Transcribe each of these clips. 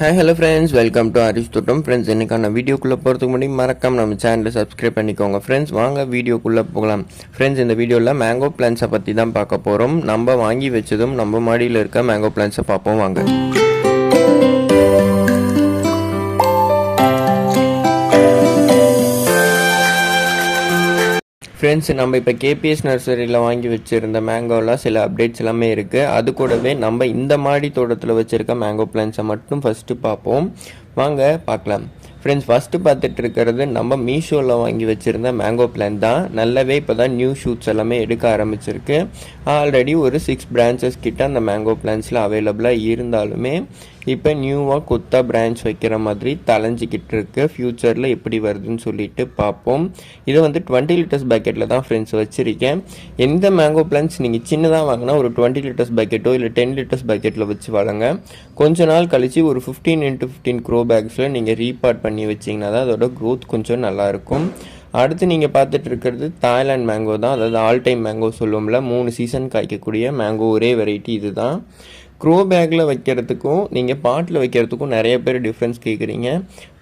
Hi hello friends welcome to Harish Thottam friends இன்னைக்கான வீடியோக்குள்ளே போகிறதுக்கு முன்னாடி மறக்காம நம்ம சேனலை சப்ஸ்கிரைப் பண்ணிக்கோங்க. ஃப்ரெண்ட்ஸ் வாங்க வீடியோக்குள்ளே போகலாம். ஃப்ரெண்ட்ஸ் இந்த வீடியோவில் மேங்கோ பிளான்ஸை பற்றி தான் பார்க்க போகிறோம் நம்ம வாங்கி வச்சதும் நம்ம மாடியில் இருக்க மேங்கோ பிளான்ஸை பார்ப்போம். வாங்க. ஃப்ரெண்ட்ஸ் நம்ம இப்போ கேபிஎஸ் நர்சரியில் வாங்கி வச்சுருந்த மேங்கோலாம் சில அப்டேட்ஸ் எல்லாமே இருக்குது அது கூடவே நம்ம இந்த மாடி தோட்டத்தில் வச்சுருக்க மேங்கோ பிளான்ஸை மட்டும் ஃபஸ்ட்டு பார்ப்போம். வாங்க பார்க்கலாம். ஃப்ரெண்ட்ஸ் ஃபஸ்ட்டு பார்த்துட்டு இருக்கிறது நம்ம மீஷோவில் வாங்கி வச்சுருந்த மேங்கோ பிளான் தான். நல்லாவே இப்போ தான் நியூ ஷூட்ஸ் எல்லாமே எடுக்க ஆரம்பிச்சிருக்கு. ஆல்ரெடி ஒரு சிக்ஸ் பிரான்ச்சஸ் கிட்ட அந்த மேங்கோ பிளான்ஸில் அவைலபிளாக இருந்தாலுமே இப்போ நியூவாக கொத்தா பிரான்ச் வைக்கிற மாதிரி தலைஞ்சிக்கிட்டு இருக்கு. ஃப்யூச்சரில் எப்படி வருதுன்னு சொல்லிட்டு பார்ப்போம் இது வந்து டுவெண்ட்டி லிட்டர்ஸ் பேக்கெட்டில் தான் ஃப்ரெண்ட்ஸ் வச்சுருக்கேன். எந்த மேங்கோ பிளான்ஸ் நீங்கள் சின்னதாக வாங்கினா ஒரு டுவெண்ட்டி லிட்டர்ஸ் பேக்கெட்டோ இல்லை டென் லிட்டர்ஸ் பேக்கெட்டில் வச்சு வளங்க. கொஞ்ச நாள் கழிச்சு ஒரு ஃபிஃப்டீன் இன்ட்டு ஃபிஃப்டீன் க்ரோ பேக்ஸில் நீங்கள் ரீபார்ட் பண்ணி வச்சிங்கன்னா தான் அதோட க்ரோத் கொஞ்சம் நல்லாயிருக்கும் அடுத்து நீங்கள் பார்த்துட்டு இருக்கிறது தாய்லாந்து மேங்கோ தான். அதாவது ஆல் டைம் மேங்கோ சொல்லுவோம்ல மூணு சீசன் காய்க்கக்கூடிய மேங்கோ ஒரே வெரைட்டி இது தான். க்ரோ பேக்கில் வைக்கிறதுக்கும் நீங்கள் பாட்டில் வைக்கிறதுக்கும் நிறைய பேர் டிஃப்ரென்ஸ் கேட்குறீங்க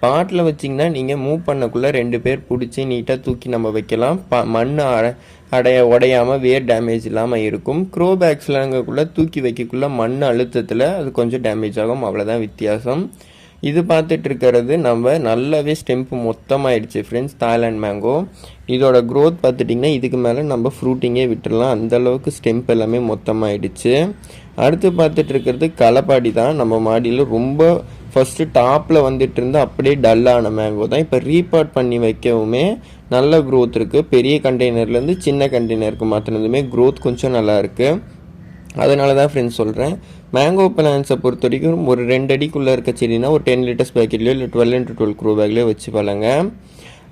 பாட்டில் வச்சிங்கன்னா நீங்கள் மூவ் பண்ணக்குள்ளே ரெண்டு பேர் பிடிச்சி நீட்டாக தூக்கி நம்ம வைக்கலாம். ப மண் அடை அடைய உடையாமல் வேர் டேமேஜ் இல்லாமல் இருக்கும். க்ரோ பேக்ஸ்லங்கக்குள்ளே தூக்கி வைக்கக்குள்ளே மண் அழுத்தத்தில் அது கொஞ்சம் டேமேஜ் ஆகும். அவ்வளோதான் வித்தியாசம். இது பார்த்துட்டு இருக்கிறது நம்ம நல்லாவே ஸ்டெம்ப் மொத்தமாகிடுச்சு ஃப்ரெண்ட்ஸ் தாய்லாண்ட் மேங்கோ இதோட க்ரோத் பார்த்துட்டிங்கன்னா இதுக்கு மேலே நம்ம ஃப்ரூட்டிங்கே விட்டுடலாம் அந்தளவுக்கு ஸ்டெம்ப் எல்லாமே மொத்தமாகிடுச்சு அடுத்து பார்த்துட்டு இருக்கிறது களப்பாடி தான். நம்ம மாடியில் ரொம்ப ஃபஸ்ட்டு டாப்பில் வந்துட்டு இருந்து அப்படியே டல்லான மேங்கோ தான். இப்போ ரீபார்ட் பண்ணி வைக்கவுமே நல்ல க்ரோத் இருக்குது பெரிய கண்டெய்னர்லேருந்து சின்ன கண்டெய்னருக்கு மாற்றினதுமே க்ரோத் கொஞ்சம் நல்லா இருக்குது அதனால தான் ஃப்ரெண்ட்ஸ் சொல்கிறேன் மேங்கோ பிளான்ஸை பொறுத்த வரைக்கும் ஒரு ரெண்டு அடிக்குள்ளே இருக்க செடினா ஒரு டென் லிட்டர்ஸ் பேக்கெட்லையோ இல்லை டுவெல் இன்ட்டு டுவெல் க்ரூ பேக்லேயோ வச்சு பழங்க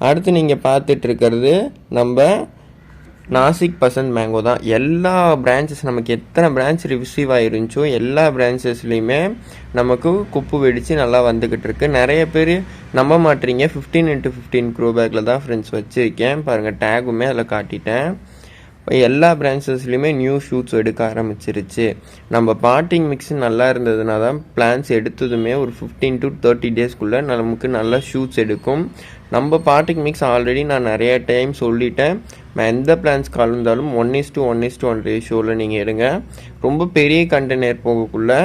அடுத்து நீங்கள் பார்த்துட்டு இருக்கிறது நம்ம நாசிக் பசந்த் மேங்கோ தான். எல்லா பிரான்ச்சஸ் நமக்கு எத்தனை பிரான்ச் ரிசீவ் ஆகிருந்துச்சோ எல்லா பிரான்ச்சஸ்லேயுமே நமக்கு குப்பு வெடித்து நல்லா வந்துக்கிட்டு இருக்கு. நிறைய பேர் நம்ப மாட்டீங்க. ஃபிஃப்டீன் இன்ட்டு ஃபிஃப்டீன் க்ரோ பேக்கில் தான் ஃப்ரெண்ட்ஸ் வச்சுருக்கேன். பாருங்கள் டேகுமே அதில் காட்டிட்டேன். எல்லா பிரான்ச்சஸ்லையுமே நியூ ஷூட்ஸ் எடுக்க ஆரம்பிச்சிருச்சு. நம்ம பாட்டிங் மிக்ஸ் நல்லா இருந்ததுனா தான் பிளான்ஸ் எடுத்ததுமே ஒரு ஃபிஃப்டீன் டு தேர்ட்டி டேஸ்க்குள்ளே நமக்கு நல்லா ஷூட்ஸ் எடுக்கும். நம்ம பாட்டிங் மிக்ஸ் ஆல்ரெடி நான் நிறைய டைம் சொல்லிட்டேன். நான் எந்த plants கலந்தாலும் one is to one is to one ரேஷியோவில் நீங்கள் எடுங்க. ரொம்ப பெரிய கண்டெய்னர் போகக்குள்ளே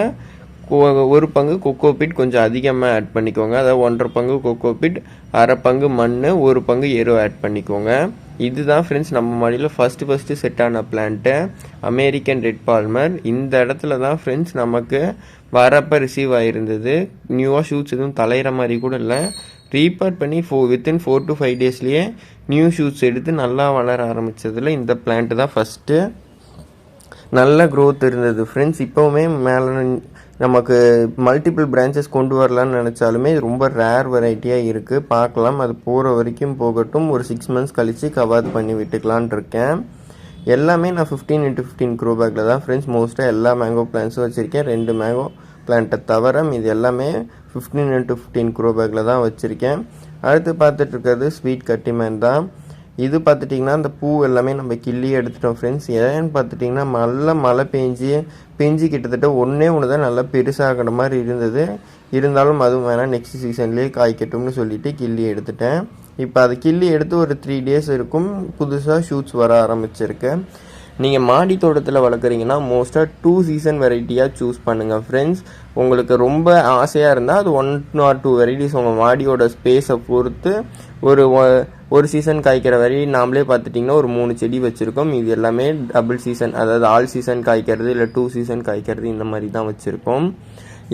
ஒரு பங்கு கொக்கோபிட் கொஞ்சம் அதிகமாக ஆட் பண்ணிக்கோங்க. அதாவது ஒன்றரை பங்கு கொக்கோபிட் அரை பங்கு மண் ஒரு பங்கு எரு ஆட் பண்ணிக்கோங்க. இதுதான் ஃப்ரெண்ட்ஸ் நம்ம மாடியில் ஃபஸ்ட்டு ஃபஸ்ட்டு செட் ஆன பிளான்ட்டு அமெரிக்கன் ரெட் பால்மர் இந்த இடத்துல தான் ஃப்ரெண்ட்ஸ் நமக்கு வரப்போ ரிசீவ் ஆகிருந்தது நியூவாக ஷூட்ஸ் எதுவும் தலையிற மாதிரி கூட இல்லை. ரீப்பேர் பண்ணி four within four to five டேஸ்லேயே new shoots எடுத்து நல்லா வளர ஆரம்பித்ததில் இந்த பிளான்ட்டு தான் ஃபஸ்ட்டு நல்ல க்ரோத் இருந்தது ஃப்ரெண்ட்ஸ் இப்போவுமே மேலே நமக்கு மல்டிபிள் பிரான்ச்சஸ் கொண்டு வரலான்னு நினச்சாலுமே இது ரொம்ப ரேர் வெரைட்டியாக இருக்குது பார்க்கலாம். அது போகிற வரைக்கும் போகட்டும். ஒரு சிக்ஸ் மந்த்ஸ் கழித்து கவாத் பண்ணி விட்டுக்கலான் இருக்கேன். எல்லாமே நான் ஃபிஃப்டீன் இன்ட்டு ஃபிஃப்டீன் க்ரோ பேக்கில் தான் ஃப்ரெண்ட்ஸ் மோஸ்ட்டாக எல்லா மேங்கோ பிளான்ஸும் வச்சுருக்கேன். ரெண்டு மேங்கோ பிளான்ட்டை தவிர இது எல்லாமே ஃபிஃப்டீன் இன்ட்டு ஃபிஃப்டீன் க்ரோ பேக்கில் தான் வச்சுருக்கேன். அடுத்து பார்த்துட்டு இருக்கிறது ஸ்வீட் கட்டிமேன் தான். இது பார்த்துட்டிங்கன்னா அந்த பூ எல்லாமே நம்ம கிள்ளி எடுத்துட்டோம் ஃப்ரெண்ட்ஸ் ஏன்னு பார்த்துட்டிங்கன்னா நல்ல மழை பெஞ்சு பெஞ்சு கிட்டத்தட்ட ஒன்றே ஒன்று தான் நல்லா பெருசாகிற மாதிரி இருந்தது. இருந்தாலும் அதுவும் வேணால் நெக்ஸ்ட் சீசன்லேயே காய்க்கட்டும்னு சொல்லிவிட்டு கிள்ளி எடுத்துட்டேன். இப்போ அது கிள்ளி எடுத்து ஒரு த்ரீ டேஸ் இருக்கும். புதுசாக ஷூட்ஸ் வர ஆரம்பிச்சிருக்கு. நீங்கள் மாடி தோட்டத்தில் வளர்க்குறீங்கன்னா மோஸ்ட்டாக டூ சீசன் வெரைட்டியாக சூஸ் பண்ணுங்கள் ஃப்ரெண்ட்ஸ் உங்களுக்கு ரொம்ப ஆசையாக இருந்தால் அது ஒன் ஆர் டூ வெரைட்டிஸ் உங்கள் மாடியோட ஸ்பேஸை பொறுத்து ஒரு ஒரு சீசன் காய்க்கிற வரை நாமளே பார்த்துட்டிங்கன்னா ஒரு மூணு செடி வச்சுருக்கோம். இது எல்லாமே டபுள் சீசன் அதாவது ஆல் சீசன் காய்க்கிறது இல்லை டூ சீசன் காய்க்கிறது இந்த மாதிரி தான் வச்சுருக்கோம்.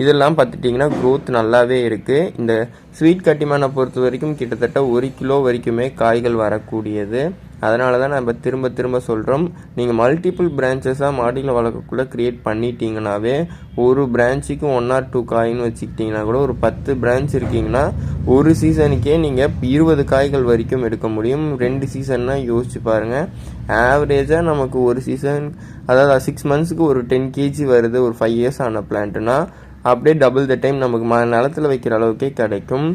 இதெல்லாம் பார்த்துட்டிங்கன்னா க்ரோத் நல்லாவே இருக்குது இந்த ஸ்வீட் கட்டிமானை பொறுத்த வரைக்கும் கிட்டத்தட்ட ஒரு கிலோ வரைக்குமே காய்கள் வரக்கூடியது. அதனால தான் நம்ம திரும்ப திரும்ப சொல்கிறோம் நீங்கள் மல்டிபிள் பிரான்ச்சஸாக மாடியில் வளர்க்கக்குள்ளே க்ரியேட் பண்ணிட்டீங்கனாவே ஒரு பிரான்ச்சுக்கும் ஒன் ஆர் டூ காயின்னு வச்சுக்கிட்டிங்கன்னா கூட ஒரு பத்து பிரான்ச் இருக்கீங்கன்னா ஒரு சீசனுக்கே நீங்கள் இருபது காய்கள் வரைக்கும் எடுக்க முடியும். ரெண்டு சீசன்னா யோசிச்சு பாருங்கள் ஆவரேஜாக நமக்கு ஒரு சீசன் அதாவது சிக்ஸ் மந்த்ஸுக்கு ஒரு டென் கேஜி வருது ஒரு ஃபைவ் இயர்ஸ் ஆன பிளான்ட்டுனா அப்படியே டபுள் த டைம் நமக்கு ம நிலத்தில் வைக்கிற அளவுக்கே கிடைக்கும்.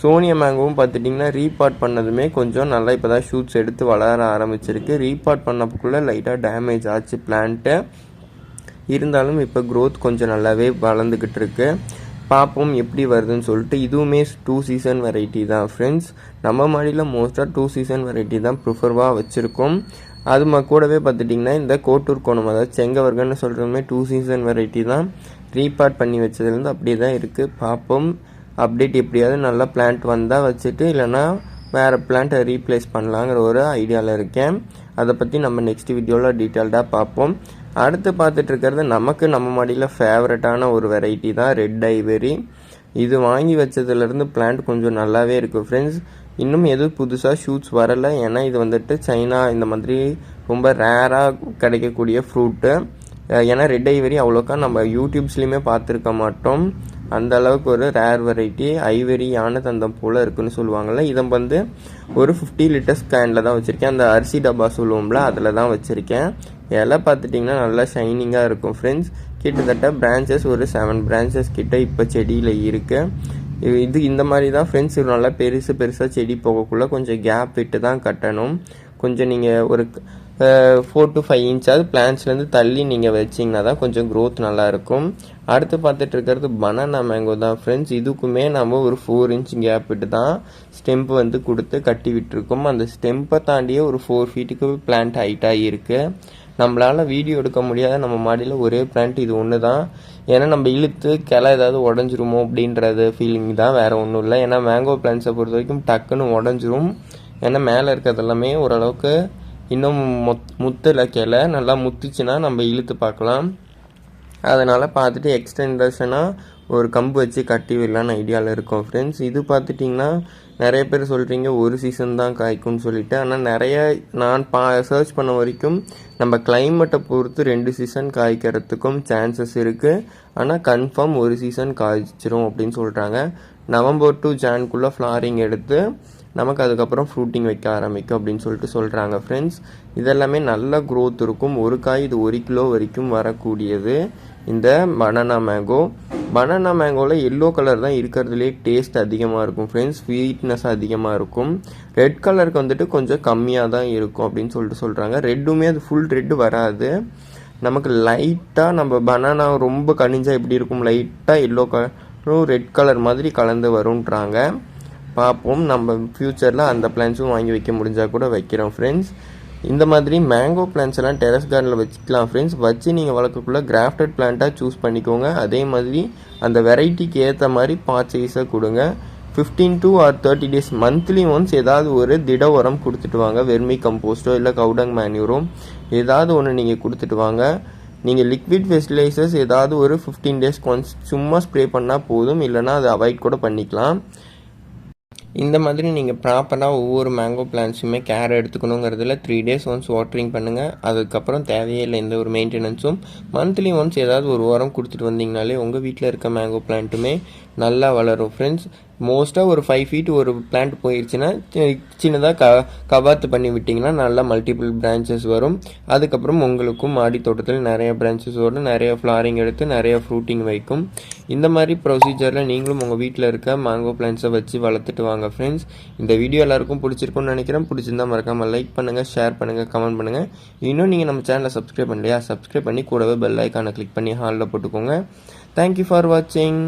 சோனியா மேங்கோவும் பார்த்துட்டிங்கன்னா ரீபார்ட் பண்ணதுமே கொஞ்சம் நல்லா இப்போ தான் ஷூட்ஸ் எடுத்து வளர ஆரம்பிச்சிருக்கு. ரீபார்ட் பண்ணக்குள்ளே லைட்டாக டேமேஜ் ஆச்சு பிளான்ட்டு இருந்தாலும் இப்போ க்ரோத் கொஞ்சம் நல்லாவே வளர்ந்துக்கிட்டு இருக்கு. பார்ப்போம் எப்படி வருதுன்னு சொல்லிட்டு இதுவுமே டூ சீசன் வெரைட்டி தான் ஃப்ரெண்ட்ஸ் நம்ம மாடியில் மோஸ்ட்டாக டூ சீசன் வெரைட்டி தான் ப்ரிஃபர்வாக வச்சுருக்கோம். அது கூடவே பார்த்துட்டிங்கன்னா இந்த கோட்டூர் கோணம் அதாவது செங்கவர்கன்னு சொல்கிறதுமே டூ சீசன் வெரைட்டி தான். ரீபார்ட் பண்ணி வச்சதுலேருந்து அப்படியே தான் இருக்குது பார்ப்போம். அப்டேட் எப்படியாவது நல்லா பிளான்ட் வந்தால் வச்சுட்டு இல்லைன்னா வேறு பிளான்ட்டை ரீப்ளேஸ் பண்ணலாங்கிற ஒரு ஐடியாவில் இருக்கேன். அதை பற்றி நம்ம நெக்ஸ்ட் வீடியோவில் டீட்டெயில்டாக பார்ப்போம். அடுத்து பார்த்துட்டு இருக்கிறது நமக்கு நம்ம மாடியில் ஃபேவரட்டான ஒரு வெரைட்டி தான் ரெட் ஐவரி இது வாங்கி வச்சதுலேருந்து பிளான்ட் கொஞ்சம் நல்லாவே இருக்குது ஃப்ரெண்ட்ஸ் இன்னும் எதுவும் புதுசாக ஷூட்ஸ் வரலை. ஏன்னா இது வந்துட்டு சைனா இந்த மாதிரி ரொம்ப ரேராக கிடைக்கக்கூடிய ஃப்ரூட்டு ஏன்னா ரெட் ஐவரி அவ்வளோக்கா நம்ம யூடியூப்ஸ்லேயுமே பார்த்துருக்க மாட்டோம். அந்த அளவுக்கு ஒரு ரேர் வெரைட்டி ஐவரி யானை தந்தம் போல் இருக்குன்னு சொல்லுவாங்கள்ல இதை வந்து ஒரு ஃபிஃப்டி லிட்டர்ஸ் கேனில் தான் வச்சுருக்கேன். அந்த அரிசி டப்பா சொல்லுவோம்ல அதில் தான் வச்சுருக்கேன். இலை பார்த்துட்டிங்கன்னா நல்லா ஷைனிங்காக இருக்கும் ஃப்ரெண்ட்ஸ் கிட்டத்தட்ட பிரான்ச்சஸ் ஒரு செவன் பிரான்ச்சஸ் கிட்ட இப்போ செடியில் இருக்குது இது இந்த மாதிரி தான் ஃப்ரெண்ட்ஸ் நல்லா பெருசு பெருசாக செடி போகக்குள்ளே கொஞ்சம் கேப் விட்டு தான் கட்டணும். கொஞ்சம் நீங்கள் ஒரு ஃபோர் டு ஃபைவ் இன்ச்சாவது பிளான்ஸ்லேருந்து தள்ளி நீங்கள் வச்சிங்கன்னா தான் கொஞ்சம் க்ரோத் நல்லாயிருக்கும். அடுத்து பார்த்துட்டு இருக்கிறது பனானா மேங்கோ தான் ஃப்ரெண்ட்ஸ் இதுக்குமே நம்ம ஒரு ஃபோர் இன்ச் கேப் விட்டு தான் ஸ்டெம்ப் வந்து கொடுத்து கட்டி விட்டுருக்கோம். அந்த ஸ்டெம்பை தாண்டியே ஒரு ஃபோர் ஃபீட்டுக்கு பிளான்ட் ஹைட்டாக இருக்குது நம்மளால் வீடியோ எடுக்க முடியாத நம்ம மாடியில் ஒரே பிளான்ட் இது ஒன்று தான் ஏன்னா நம்ம இழுத்து கிளை ஏதாவது உடஞ்சிருமோ அப்படின்றது ஃபீலிங் தான் வேறு ஒன்றும் இல்லை. ஏன்னா மேங்கோ பிளான்ட்ஸை பொறுத்த வரைக்கும் டக்குன்னு உடஞ்சிரும். ஏன்னா மேலே இருக்கிறது எல்லாமே ஓரளவுக்கு இன்னும் முத் முத்தில் கிளை நல்லா முத்துச்சுன்னா நம்ம இழுத்து பார்க்கலாம். அதனால் பார்த்துட்டு எக்ஸ்டென்டர்ஷனாக ஒரு கம்பு வச்சு கட்டி விடலான்னு ஐடியாவில் இருக்கோம் ஃப்ரெண்ட்ஸ் இது பார்த்துட்டிங்கன்னா நிறைய பேர் சொல்கிறீங்க ஒரு சீசன் தான் காய்க்கும்னு சொல்லிட்டு. ஆனால் நிறைய நான் பா சர்ச் பண்ண வரைக்கும் நம்ம கிளைமேட்டை பொறுத்து ரெண்டு சீசன் காய்க்கிறதுக்கும் சான்சஸ் இருக்குது ஆனால் கன்ஃபார்ம் ஒரு சீசன் காய்ச்சிரும் அப்படின்னு சொல்கிறாங்க நவம்பர் டு ஜான்குள்ளே ஃப்ளாரிங் எடுத்து நமக்கு அதுக்கப்புறம் ஃப்ரூட்டிங் வைக்க ஆரம்பிக்கும் அப்படின்னு சொல்லிட்டு சொல்கிறாங்க ஃப்ரெண்ட்ஸ் இதெல்லாமே நல்ல க்ரோத் இருக்கும். ஒரு காய் இது ஒரு கிலோ வரைக்கும் வரக்கூடியது. இந்த பனானா மேங்கோ பனானா மேங்கோவில் எல்லோ கலர் தான் இருக்கிறதுலே டேஸ்ட் அதிகமாக இருக்கும் ஃப்ரெண்ட்ஸ் ஸ்வீட்னஸ் அதிகமாக இருக்கும். ரெட் கலருக்கு வந்துட்டு கொஞ்சம் கம்மியாக தான் இருக்கும் அப்படின்னு சொல்லிட்டு சொல்கிறாங்க ரெட்டுமே அது ஃபுல் ரெட்டு வராது. நமக்கு லைட்டாக நம்ம பனானா ரொம்ப கனிஞ்சால் எப்படி இருக்கும்? லைட்டாக எல்லோ கலரும் ரெட் கலர் மாதிரி கலந்து வரும்ன்றாங்க. பார்ப்போம். நம்ம ஃப்யூச்சரில் அந்த பிளான்ஸும் வாங்கி வைக்க முடிஞ்சால் கூட வைக்கிறோம் ஃப்ரெண்ட்ஸ் இந்த மாதிரி மேங்கோ பிளான்ஸ் எல்லாம் டெரஸ் கார்டனில் வச்சுக்கலாம் ஃப்ரெண்ட்ஸ் வச்சு நீங்கள் வளர்க்கக்குள்ள கிராஃப்டட் பிளான்ட்டாக சூஸ் பண்ணிக்கோங்க. அதே மாதிரி அந்த வெரைட்டிக்கு ஏற்ற மாதிரி பாட் சைஸை கொடுங்க. Fifteen to or thirty days monthly once ஏதாவது ஒரு திட உரம் கொடுத்துட்டு வாங்க. வெர்மி கம்போஸ்டோ இல்லை கவுடங் மேன்யூரோ ஏதாவது ஒன்று நீங்கள் கொடுத்துட்டு வாங்க. நீங்கள் லிக்விட் ஃபெர்டிலைசர்ஸ் ஏதாவது ஒரு ஃபிஃப்டீன் டேஸ் ஒன்ஸ் சும்மா ஸ்ப்ரே பண்ணால் போதும். இல்லைனா அதை அவாய்ட் கூட பண்ணிக்கலாம். இந்த மாதிரி நீங்கள் ப்ராப்பராக ஒவ்வொரு மேங்கோ பிளான்ஸுமே கேர் எடுத்துக்கணுங்கிறதுல த்ரீ டேஸ் ஒன்ஸ் வாட்டரிங் பண்ணுங்கள் அதுக்கப்புறம் தேவையே இல்லை எந்த ஒரு மெயின்டெனன்ஸும் மந்த்லி ஒன்ஸ் ஏதாவது ஒரு வாரம் கொடுத்துட்டு வந்தீங்கனாலே உங்கள் வீட்டில் இருக்க மேங்கோ பிளான்ட்டுமே நல்லா வளரும். ஃப்ரெண்ட்ஸ் மோஸ்ட்டாக ஒரு ஃபைவ் ஃபீட் ஒரு பிளான்ட் போயிடுச்சுன்னா சின்னதாக க கவாத்து பண்ணி விட்டிங்கன்னா நல்லா மல்டிபிள் பிரான்ச்சஸ் வரும். அதுக்கப்புறம் உங்களுக்கும் மாடி தோட்டத்தில் நிறைய பிரான்ச்சஸ் வரும். நிறைய ஃப்ளாரிங் எடுத்து நிறைய ஃப்ரூட்டிங் வைக்கும். இந்த மாதிரி ப்ரொசீஜரில் நீங்களும் உங்கள் வீட்டில் இருக்க மேங்கோ பிளான்ஸை வச்சு வளர்த்துட்டு வாங்க ஃப்ரெண்ட்ஸ் இந்த வீடியோ எல்லாருக்கும் பிடிச்சிருக்கும்னு நினைக்கிறேன். பிடிச்சிருந்தா மறக்காமல் லைக் பண்ணுங்கள் ஷேர் பண்ணுங்கள் கமெண்ட் பண்ணுங்கள் இன்னும் நீங்கள் நம்ம சேனலை சப்ஸ்கிரைப் பண்ணலையா? சப்ஸ்கிரைப் பண்ணி கூடவே பெல் ஐக்கானை கிளிக் பண்ணி ஹாலில் போட்டுக்கோங்க. தேங்க்யூ ஃபார் வாட்சிங்